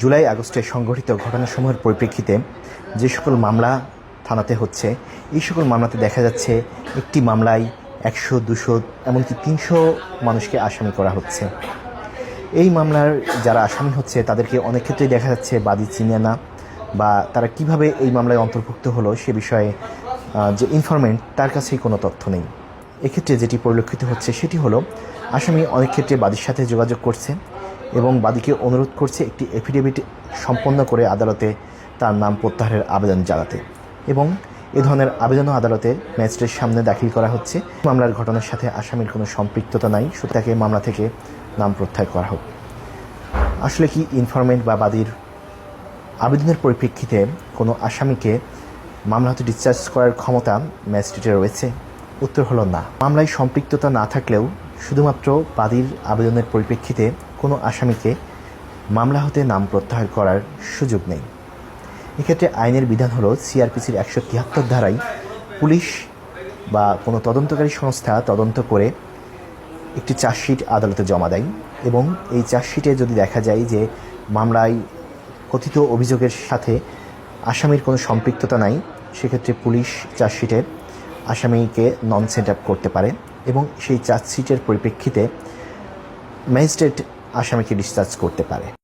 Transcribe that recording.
জুলাই আগস্টে সংঘটিত ঘটনাসমূহের পরিপ্রেক্ষিতে যে সকল মামলা থানাতে হচ্ছে, এই সকল মামলাতে দেখা যাচ্ছে একটি মামলায় একশো, দুশো, এমনকি তিনশো মানুষকে আসামি করা হচ্ছে। এই মামলার যারা আসামি হচ্ছে, তাদেরকে অনেক ক্ষেত্রেই দেখা যাচ্ছে বাদী চিনে না বা তারা কীভাবে এই মামলায় অন্তর্ভুক্ত হলো সে বিষয়ে যে ইনফরমেন্ট তার কাছেই কোনো তথ্য নেই। এক্ষেত্রে যেটি পরিলক্ষিত হচ্ছে সেটি হলো, আসামি অনেক ক্ষেত্রে বাদীর সাথে যোগাযোগ করছে এবং বাদীকে অনুরোধ করছে একটি এফিডেভিট সম্পন্ন করে আদালতে তার নাম প্রত্যাহারের আবেদন জানাতে। এবং এ ধরনের আবেদনও আদালতে ম্যাজিস্ট্রেটের সামনে দাখিল করা হচ্ছে। মামলার ঘটনার সাথে আসামির কোনো সম্পৃক্ততা নাই তাকে মামলা থেকে নাম প্রত্যাহার করা হোক। আসলে কি ইনফরমেন্ট বা বাদীর আবেদনের পরিপ্রেক্ষিতে কোনো আসামিকে মামলা হতে ডিসচার্জ করার ক্ষমতা ম্যাজিস্ট্রেটের রয়েছে? উত্তর হলো না। মামলায় সম্পৃক্ততা না থাকলেও শুধুমাত্র বাদীর আবেদনের পরিপ্রেক্ষিতে কোনো আসামিকে মামলা হতে নাম প্রত্যাহার করার সুযোগ নেই। এক্ষেত্রে আইনের বিধান হলো সিআরপিসির একশো তিয়াত্তর ধারায় পুলিশ বা কোনো তদন্তকারী সংস্থা তদন্ত করে একটি চার্জশিট আদালতে জমা দেয় এবং এই চার্জশিটে যদি দেখা যায় যে মামলায় কথিত অভিযোগের সাথে আসামির কোনো সম্পৃক্ততা নাই, সেক্ষেত্রে পুলিশ চার্জশিটে আসামিকে নন সেট আপ করতে পারে। এবং সেই চার্জশিটের পরিপ্রেক্ষিতে ম্যাজিস্ট্রেট আসামিকে ডিসচার্জ করতে পারে।